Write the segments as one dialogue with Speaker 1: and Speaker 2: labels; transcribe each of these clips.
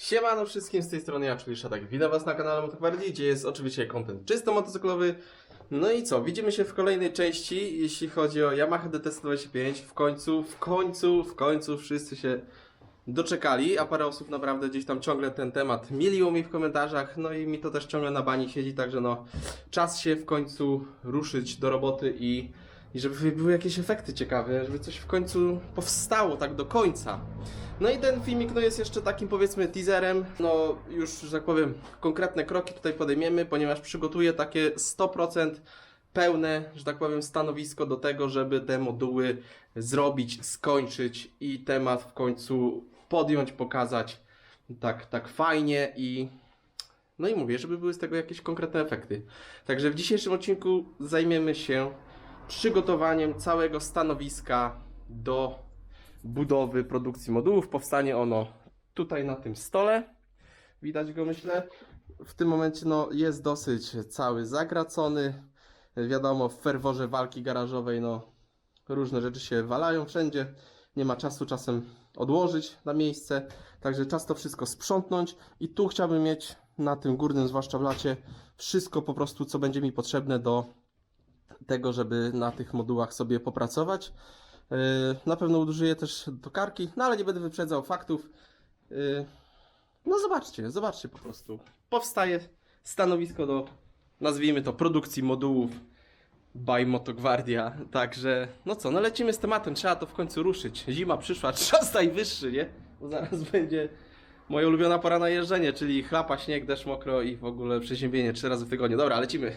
Speaker 1: Siemano wszystkim, z tej strony ja, czyli Szatak. Witam was na kanale Motogwardii, gdzie jest oczywiście content czysto motocyklowy. No i co, widzimy się w kolejnej części, jeśli chodzi o Yamaha DT125. W końcu, w końcu, w końcu wszyscy się doczekali, a parę osób naprawdę gdzieś tam ciągle ten temat mieliło mi w komentarzach, no i mi to też ciągle na bani siedzi, także no czas się w końcu ruszyć do roboty i, i żeby były jakieś efekty ciekawe, żeby coś w końcu powstało tak do końca. No i ten filmik no jest jeszcze takim powiedzmy teaserem. No już, że tak powiem, konkretne kroki tutaj podejmiemy, ponieważ przygotuję takie 100% pełne, że tak powiem, stanowisko do tego, żeby te moduły zrobić, skończyć i temat w końcu podjąć, pokazać tak, tak fajnie i no i mówię, żeby były z tego jakieś konkretne efekty. Także w dzisiejszym odcinku zajmiemy się przygotowaniem całego stanowiska do budowy produkcji modułów. Powstanie ono tutaj na tym stole. Widać go, myślę. W tym momencie no, jest dosyć cały zagracony. Wiadomo, w ferworze walki garażowej no, różne rzeczy się walają wszędzie. Nie ma czasu czasem odłożyć na miejsce. Także czas to wszystko sprzątnąć. I tu chciałbym mieć na tym górnym, zwłaszcza w lacie, wszystko po prostu, co będzie mi potrzebne do tego, żeby na tych modułach sobie popracować. Yy, Na pewno użyję też tokarki, no ale nie będę wyprzedzał faktów. Yy, No zobaczcie, zobaczcie po prostu. Powstaje stanowisko do, nazwijmy to, produkcji modułów by Motogwardia. Także, no co, no lecimy z tematem, trzeba to w końcu ruszyć. Zima przyszła, czas najwyższy, nie? Bo zaraz będzie moja ulubiona pora na jeżdżenie, czyli chlapa, śnieg, deszcz, mokro i w ogóle przeziębienie trzy razy w tygodniu. Dobra, lecimy.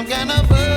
Speaker 2: Some kind of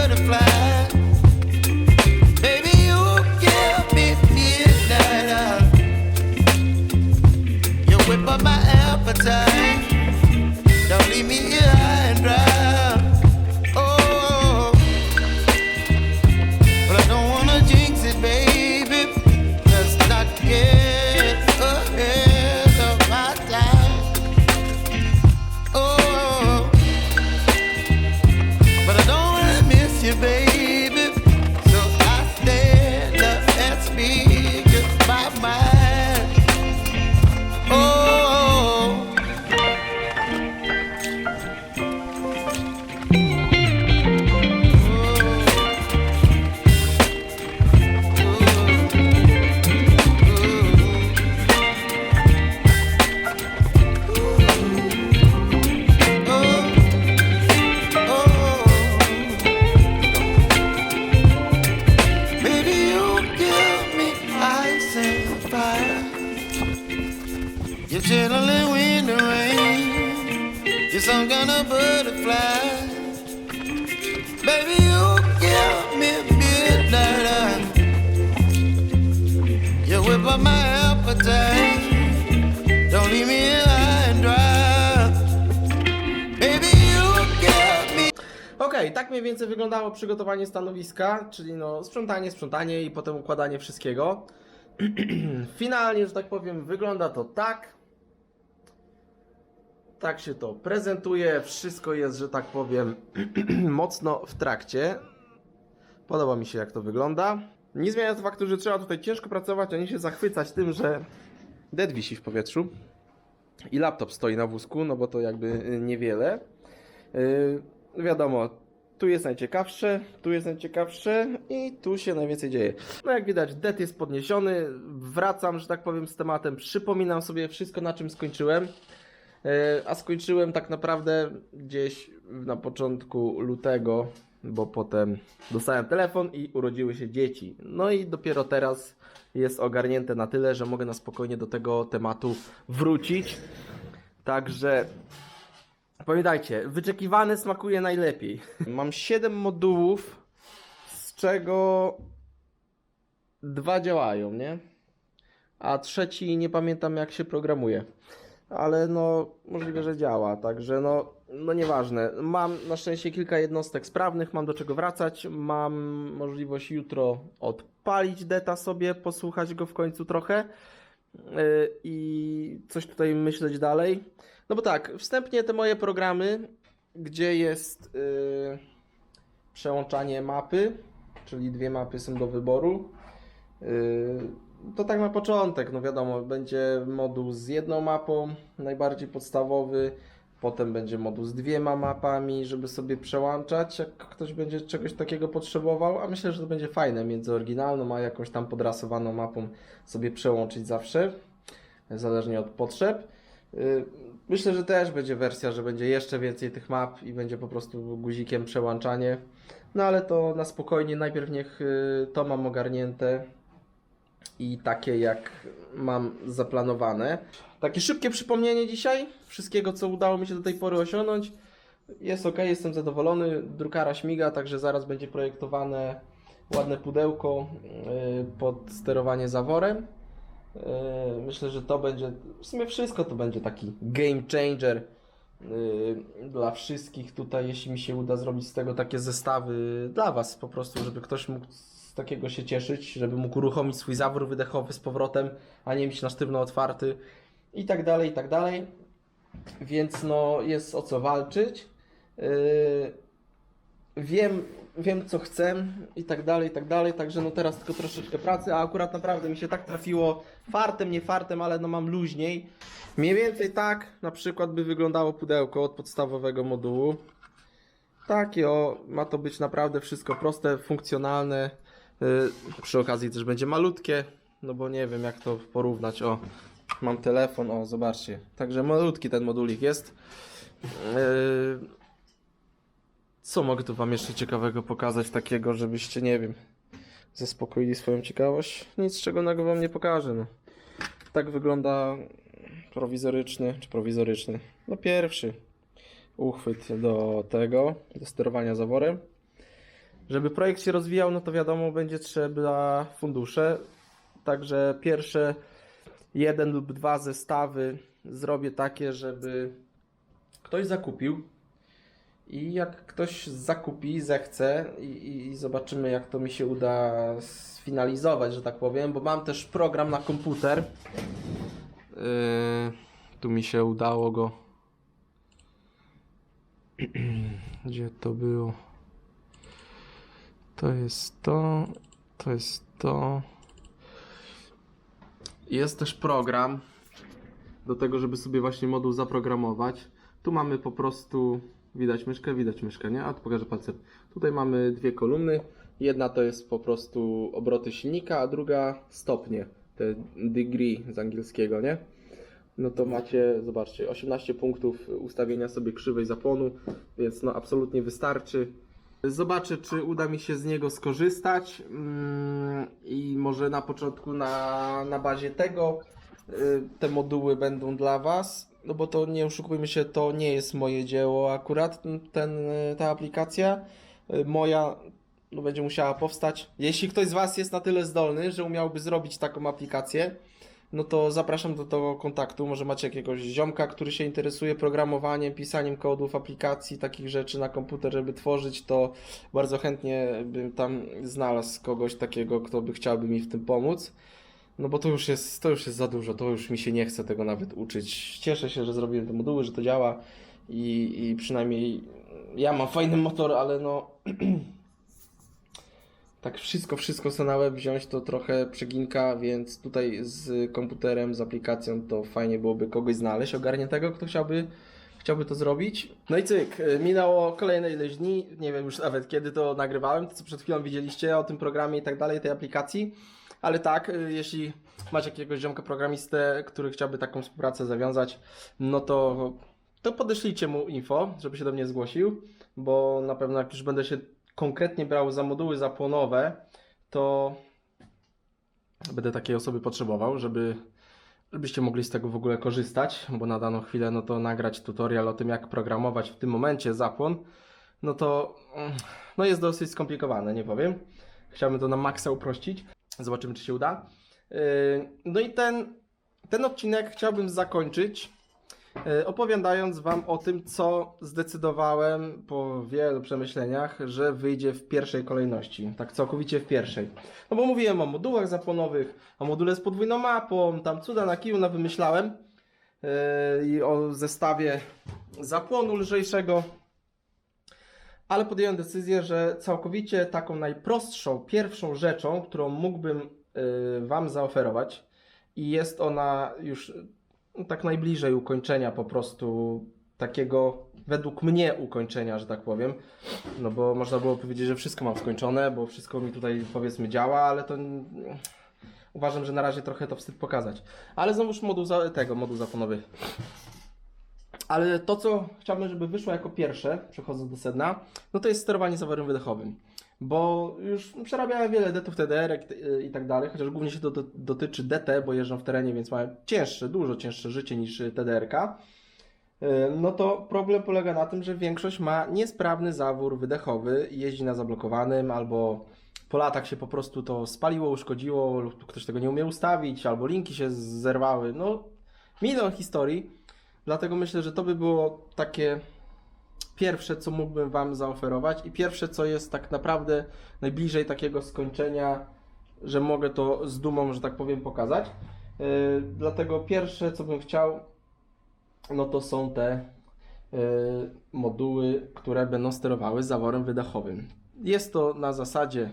Speaker 1: tak mniej więcej wyglądało przygotowanie stanowiska, czyli no sprzątanie, sprzątanie i potem układanie wszystkiego. Finalnie, że tak powiem, wygląda to tak. Tak się to prezentuje. Wszystko jest, że tak powiem, mocno w trakcie. Podoba mi się jak to wygląda. Nie zmienia to faktu, że trzeba tutaj ciężko pracować, a nie się zachwycać tym, że dead wisi w powietrzu i laptop stoi na wózku, no bo to jakby y, niewiele. Yy, wiadomo, tu jest najciekawsze, tu jest najciekawsze i tu się najwięcej dzieje. No jak widać, det jest podniesiony, wracam, że tak powiem, z tematem, przypominam sobie wszystko, na czym skończyłem. Yy, A skończyłem tak naprawdę gdzieś na początku lutego, bo potem dostałem telefon i urodziły się dzieci. No i dopiero teraz jest ogarnięte na tyle, że mogę na spokojnie do tego tematu wrócić. Także pamiętajcie, wyczekiwane smakuje najlepiej. Mam 7 modułów, z czego dwa działają, nie? A trzeci nie pamiętam jak się programuje. Ale no, możliwe, że działa, także no, no nieważne. Mam na szczęście kilka jednostek sprawnych, mam do czego wracać. Mam możliwość jutro odpalić deta sobie, posłuchać go w końcu trochę yy, i coś tutaj myśleć dalej. No bo tak, wstępnie te moje programy, gdzie jest yy, przełączanie mapy, czyli dwie mapy są do wyboru. Yy, to tak na początek, no wiadomo, będzie moduł z jedną mapą, najbardziej podstawowy, potem będzie moduł z dwiema mapami, żeby sobie przełączać, jak ktoś będzie czegoś takiego potrzebował, a myślę, że to będzie fajne między oryginalną a jakąś tam podrasowaną mapą sobie przełączyć zawsze, zależnie od potrzeb. Yy, Myślę, że też będzie wersja, że będzie jeszcze więcej tych map i będzie po prostu guzikiem przełączanie. No ale to na spokojnie, najpierw niech y, to mam ogarnięte i takie jak mam zaplanowane. Takie szybkie przypomnienie dzisiaj wszystkiego, co udało mi się do tej pory osiągnąć. Jest ok, jestem zadowolony. Drukara śmiga, także zaraz będzie projektowane ładne pudełko y, pod sterowanie zaworem. Yy, Myślę, że to będzie, w sumie wszystko to będzie taki game changer yy, dla wszystkich tutaj, jeśli mi się uda zrobić z tego takie zestawy dla Was po prostu, żeby ktoś mógł z takiego się cieszyć, żeby mógł uruchomić swój zawór wydechowy z powrotem, a nie mieć na sztywno otwarty i tak dalej, i tak dalej. Więc no jest o co walczyć. Yy, wiem, wiem co chcę i tak dalej, i tak dalej, także no teraz tylko troszeczkę pracy, a akurat naprawdę mi się tak trafiło fartem, nie fartem, ale no mam luźniej. Mniej więcej tak na przykład by wyglądało pudełko od podstawowego modułu. Takie o, ma to być naprawdę wszystko proste, funkcjonalne. Yy, przy okazji też będzie malutkie, no bo nie wiem jak to porównać, o. Mam telefon, o zobaczcie. Także malutki ten modulik jest. Yy, co mogę tu wam jeszcze ciekawego pokazać takiego, żebyście, nie wiem, zaspokoili swoją ciekawość? Nic szczególnego wam nie pokażę, no. Tak wygląda prowizoryczny, czy prowizoryczny, no pierwszy uchwyt do tego, do sterowania zaworem. Żeby projekt się rozwijał, no to wiadomo, będzie trzeba fundusze. Także pierwsze jeden lub dwa zestawy zrobię takie, żeby ktoś zakupił. I jak ktoś zakupi, zechce i, i zobaczymy jak to mi się uda sfinalizować, że tak powiem, bo mam też program na komputer. Yy, tu mi się udało go. Gdzie to było? To jest to, to jest to. Jest też program do tego, żeby sobie właśnie moduł zaprogramować. Tu mamy po prostu, widać myszkę, widać myszkę, nie? A tu pokażę palcem. Tutaj mamy dwie kolumny. Jedna to jest po prostu obroty silnika, a druga stopnie, te degree z angielskiego, nie? No to macie, zobaczcie, 18 punktów ustawienia sobie krzywej zapłonu, więc no absolutnie wystarczy. Zobaczę, czy uda mi się z niego skorzystać mm, i może na początku na, na bazie tego y, te moduły będą dla Was, no bo to nie oszukujmy się, to nie jest moje dzieło akurat, ten, y, ta aplikacja. Y, Moja no, będzie musiała powstać. Jeśli ktoś z Was jest na tyle zdolny, że umiałby zrobić taką aplikację, no to zapraszam do tego kontaktu. Może macie jakiegoś ziomka, który się interesuje programowaniem, pisaniem kodów, aplikacji, takich rzeczy na komputer, żeby tworzyć, to bardzo chętnie bym tam znalazł kogoś takiego, kto by chciałby mi w tym pomóc. No bo to już jest, to już jest za dużo, to już mi się nie chce tego nawet uczyć. Cieszę się, że zrobiłem te moduły, że to działa i, i przynajmniej ja mam fajny motor, ale no tak wszystko, wszystko sobie na łeb wziąć, to trochę przeginka, więc tutaj z komputerem, z aplikacją to fajnie byłoby kogoś znaleźć ogarniętego, kto chciałby, chciałby to zrobić. No i cyk, minęło kolejne ileś dni, nie wiem już nawet kiedy to nagrywałem, to co przed chwilą widzieliście o tym programie i tak dalej, tej aplikacji, ale tak, y, jeśli macie jakiegoś ziomka programistę, który chciałby taką współpracę zawiązać, no to, to podeślijcie mu info, żeby się do mnie zgłosił, bo na pewno jak już będę się konkretnie brał za moduły zapłonowe, to będę takiej osoby potrzebował, żeby żebyście mogli z tego w ogóle korzystać, bo na daną chwilę no to nagrać tutorial o tym jak programować w tym momencie zapłon, no to mm, no jest dosyć skomplikowane, nie powiem. Chciałbym to na maksa uprościć. Zobaczymy czy się uda. Yy, No i ten, ten odcinek chciałbym zakończyć E, opowiadając Wam o tym, co zdecydowałem po wielu przemyśleniach, że wyjdzie w pierwszej kolejności. Tak całkowicie w pierwszej. No bo mówiłem o modułach zapłonowych, o module z podwójną mapą, tam cuda na kiju wymyślałem e, i o zestawie zapłonu lżejszego. Ale podjąłem decyzję, że całkowicie taką najprostszą, pierwszą rzeczą, którą mógłbym e, Wam zaoferować i jest ona już no, tak najbliżej ukończenia po prostu takiego według mnie ukończenia, że tak powiem. No bo można było powiedzieć, że wszystko mam skończone, bo wszystko mi tutaj powiedzmy działa, ale to uważam, że na razie trochę to wstyd pokazać. Ale znowuż moduł za, tego, moduł zaponowy. Ale to, co chciałbym, żeby wyszło jako pierwsze, przechodząc do sedna, no to jest sterowanie zaworem wydechowym. Bo już przerabiałem wiele detów TDR i tak dalej, chociaż głównie się to do, dotyczy DT, bo jeżdżą w terenie, więc mają cięższe, dużo cięższe życie niż TDR-ka. Yy, No to problem polega na tym, że większość ma niesprawny zawór wydechowy jeździ na zablokowanym, albo po latach się po prostu to spaliło, uszkodziło, lub ktoś tego nie umie ustawić, albo linki się zerwały. No, milion historii. Dlatego myślę, że to by było takie pierwsze, co mógłbym Wam zaoferować i pierwsze, co jest tak naprawdę najbliżej takiego skończenia, że mogę to z dumą, że tak powiem, pokazać. Yy, dlatego pierwsze, co bym chciał, no to są te yy, moduły, które będą sterowały zaworem wydechowym. Jest to na zasadzie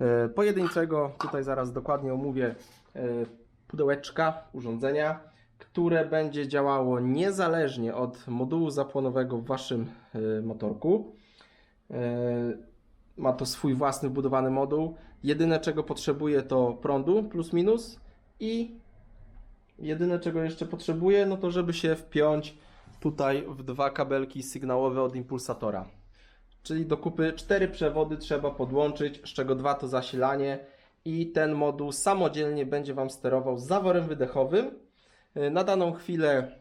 Speaker 1: yy, pojedynczego, tutaj zaraz dokładnie omówię, yy, pudełeczka, urządzenia, które będzie działało niezależnie od modułu zapłonowego w Waszym y, motorku. Y, Ma to swój własny wbudowany moduł. Jedyne czego potrzebuje to prądu plus minus i jedyne czego jeszcze potrzebuje no to żeby się wpiąć tutaj w dwa kabelki sygnałowe od impulsatora. Czyli do kupy cztery przewody trzeba podłączyć, z czego dwa to zasilanie i ten moduł samodzielnie będzie Wam sterował zaworem wydechowym na daną chwilę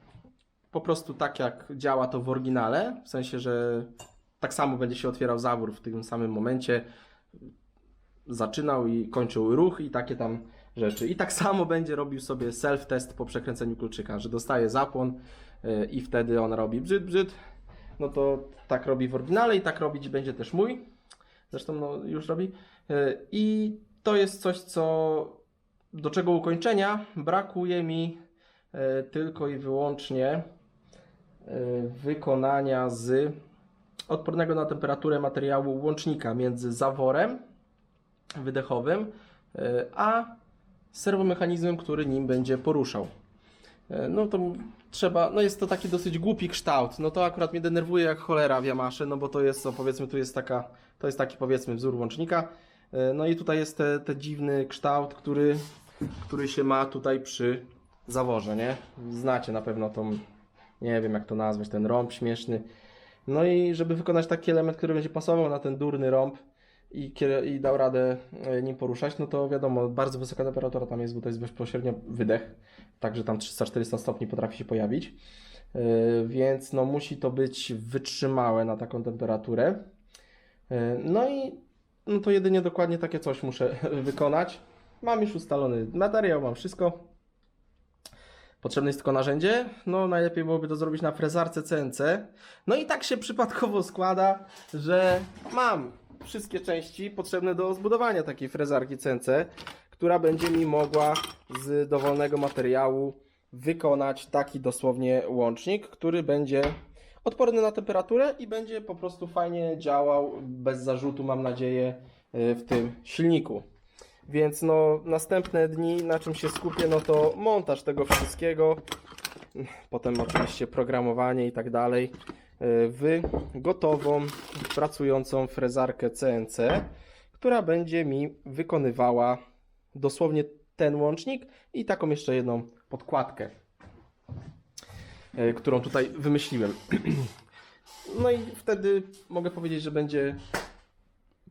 Speaker 1: po prostu tak jak działa to w oryginale, w sensie, że tak samo będzie się otwierał zawór w tym samym momencie, zaczynał i kończył ruch i takie tam rzeczy. I tak samo będzie robił sobie self-test po przekręceniu kluczyka, że dostaje zapłon y, i wtedy on robi brzyd, brzyd. No to tak robi w oryginale i tak robić będzie też mój. Zresztą no, już robi. Y, I to jest coś, co do czego ukończenia brakuje mi e, tylko i wyłącznie e, wykonania z odpornego na temperaturę materiału łącznika między zaworem wydechowym e, a serwomechanizmem, który nim będzie poruszał. E, No to trzeba, no jest to taki dosyć głupi kształt, no to akurat mnie denerwuje jak cholera w Yamasze, no bo to jest, no powiedzmy, tu jest taka, to jest taki powiedzmy wzór łącznika, E, no i tutaj jest te, te dziwny kształt, który, który się ma tutaj przy zaworze, nie? Znacie na pewno tą, nie wiem jak to nazwać, ten rąb śmieszny. No i żeby wykonać taki element, który będzie pasował na ten durny rąb i, i dał radę e, nim poruszać, no to wiadomo, bardzo wysoka temperatura tam jest, bo to jest bezpośrednio wydech, także tam 300-400 stopni potrafi się pojawić. E, Więc no musi to być wytrzymałe na taką temperaturę. E, No i no to jedynie dokładnie takie coś muszę wykonać. Mam już ustalony materiał, mam wszystko. Potrzebne jest tylko narzędzie. No, najlepiej byłoby to zrobić na frezarce CNC. No i tak się przypadkowo składa, że mam wszystkie części potrzebne do zbudowania takiej frezarki CNC, która będzie mi mogła z dowolnego materiału wykonać taki dosłownie łącznik, który będzie odporny na temperaturę i będzie po prostu fajnie działał, bez zarzutu mam nadzieję, y, w tym silniku. Więc no, następne dni, na czym się skupię, no to montaż tego wszystkiego, potem oczywiście programowanie i tak dalej, w gotową, pracującą frezarkę CNC, która będzie mi wykonywała dosłownie ten łącznik i taką jeszcze jedną podkładkę, y, którą tutaj wymyśliłem. No i wtedy mogę powiedzieć, że będzie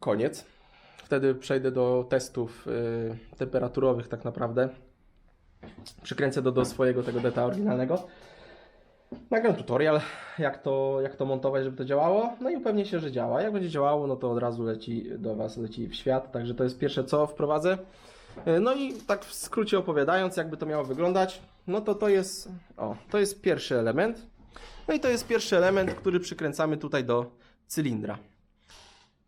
Speaker 1: koniec. Wtedy przejdę do testów y, temperaturowych tak naprawdę. Przykręcę do, do swojego tego deta oryginalnego. Nagram tutorial, jak to, jak to montować, żeby to działało. No i upewnię się, że działa. Jak będzie działało, no to od razu leci do Was, leci w świat. Także to jest pierwsze, co wprowadzę. Y, No i tak w skrócie opowiadając, jakby to miało wyglądać, no to to jest, o, to jest pierwszy element. No i to jest pierwszy element, który przykręcamy tutaj do cylindra.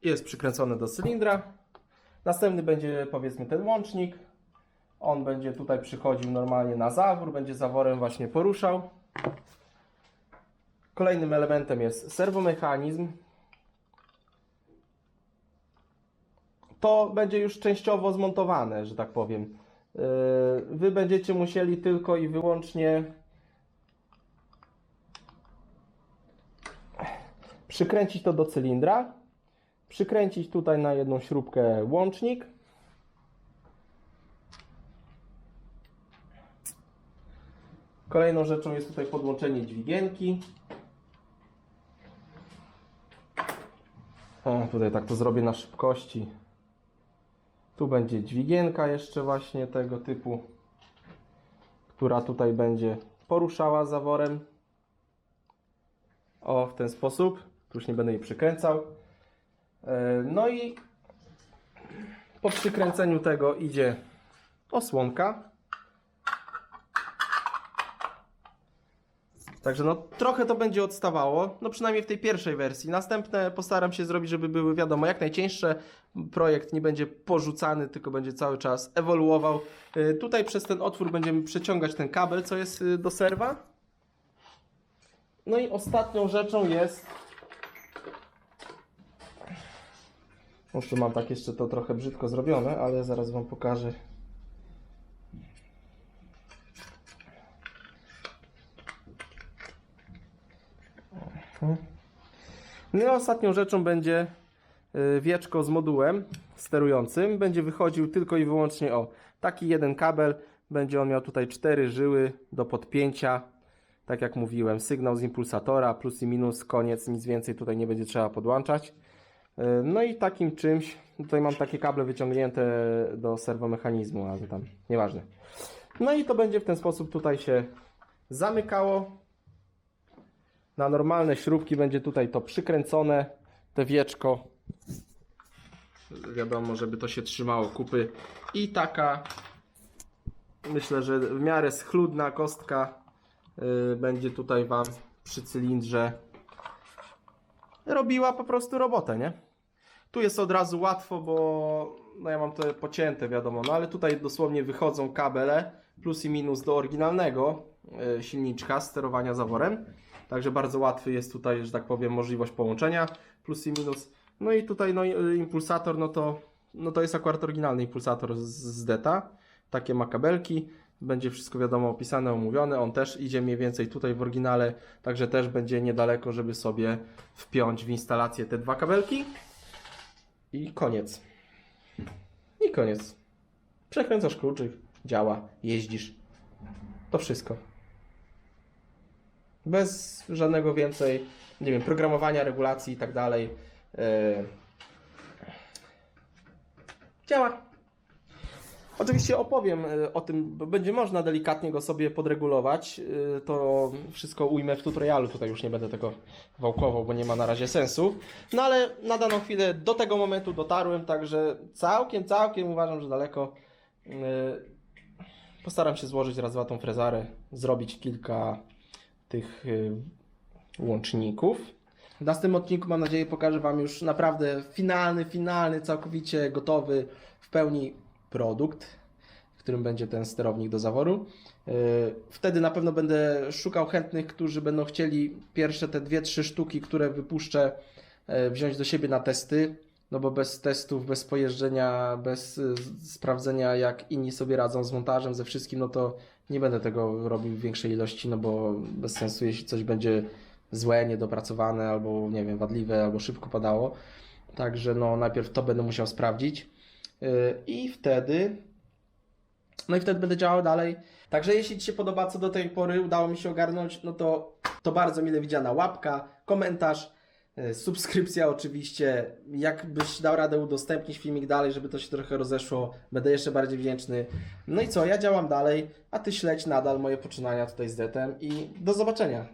Speaker 1: Jest przykręcony do cylindra. Następny będzie powiedzmy ten łącznik. On będzie tutaj przychodził normalnie na zawór, będzie zaworem właśnie poruszał. Kolejnym elementem jest serwomechanizm. To będzie już częściowo zmontowane, że tak powiem. Yy, Wy będziecie musieli tylko i wyłącznie przykręcić to do cylindra, przykręcić tutaj na jedną śrubkę łącznik. Kolejną rzeczą jest tutaj podłączenie dźwigienki. O, tutaj tak to zrobię na szybkości. Tu będzie dźwigienka jeszcze właśnie tego typu, która tutaj będzie poruszała zaworem. O, w ten sposób. Tu już nie będę jej przykręcał. E, No i po przykręceniu tego idzie osłonka. Także no trochę to będzie odstawało, no przynajmniej w tej pierwszej wersji. Następne postaram się zrobić, żeby były wiadomo jak najcieńsze. Projekt nie będzie porzucany, tylko będzie cały czas ewoluował. E, Tutaj przez ten otwór będziemy przeciągać ten kabel, co jest y, do serwa. No i ostatnią rzeczą jest. Już tu mam tak jeszcze to trochę brzydko zrobione, ale zaraz Wam pokażę. No i ostatnią rzeczą będzie y, wieczko z modułem sterującym. Będzie wychodził tylko i wyłącznie o taki jeden kabel. Będzie on miał tutaj cztery żyły do podpięcia. Tak jak mówiłem, sygnał z impulsatora, plus i minus, koniec, nic więcej tutaj nie będzie trzeba podłączać. Yy, No i takim czymś, tutaj mam takie kable wyciągnięte do serwomechanizmu, ale tam nieważne. No i to będzie w ten sposób tutaj się zamykało. Na normalne śrubki będzie tutaj to przykręcone, te wieczko. Wiadomo, żeby to się trzymało kupy. I taka, myślę, że w miarę schludna kostka yy, będzie tutaj Wam przy cylindrze robiła po prostu robotę, nie? Tu jest od razu łatwo, bo no ja mam to pocięte, wiadomo, no ale tutaj dosłownie wychodzą kabele plus i minus do oryginalnego yy, silniczka sterowania zaworem. Także bardzo łatwy jest tutaj, że tak powiem, możliwość połączenia plus i minus. No i tutaj no, y, impulsator, no to, no to jest akurat oryginalny impulsator z, z Deta. Takie ma kabelki. Będzie wszystko wiadomo opisane, omówione. On też idzie mniej więcej tutaj w oryginale, także też będzie niedaleko, żeby sobie wpiąć w instalację te dwa kabelki. I koniec. I koniec. Przekręcasz kluczyk, działa, jeździsz. To wszystko. Bez żadnego więcej, nie wiem, programowania, regulacji i tak dalej. Yy, Działa. Oczywiście opowiem y, o tym, bo będzie można delikatnie go sobie podregulować. Y, To wszystko ujmę w tutorialu. Tutaj już nie będę tego wałkował, bo nie ma na razie sensu. No ale na daną chwilę do tego momentu dotarłem, także całkiem, całkiem uważam, że daleko. Y, Postaram się złożyć raz dwa tą frezarę, zrobić kilka tych łączników. W następnym odcinku mam nadzieję pokażę Wam już naprawdę finalny, finalny, całkowicie gotowy w pełni produkt, w którym będzie ten sterownik do zaworu. Yy, Wtedy na pewno będę szukał chętnych, którzy będą chcieli pierwsze te dwie, trzy sztuki, które wypuszczę, yy, wziąć do siebie na testy. no bo bez testów, bez pojeżdżenia, bez y, sprawdzenia jak inni sobie radzą z montażem, ze wszystkim, no to nie będę tego robił w większej ilości, no bo bez sensu, jeśli coś będzie złe, niedopracowane, albo nie wiem, wadliwe, albo szybko padało. Także no najpierw to będę musiał sprawdzić i wtedy no i wtedy będę działał dalej. Także jeśli Ci się podoba, co do tej pory udało mi się ogarnąć, no to to bardzo mile widziana łapka, komentarz, yy, subskrypcja oczywiście. Jakbyś dał radę udostępnić filmik dalej, żeby to się trochę rozeszło, będę jeszcze bardziej wdzięczny. No i co, ja działam dalej, a Ty śledź nadal moje poczynania tutaj z Detem i do zobaczenia.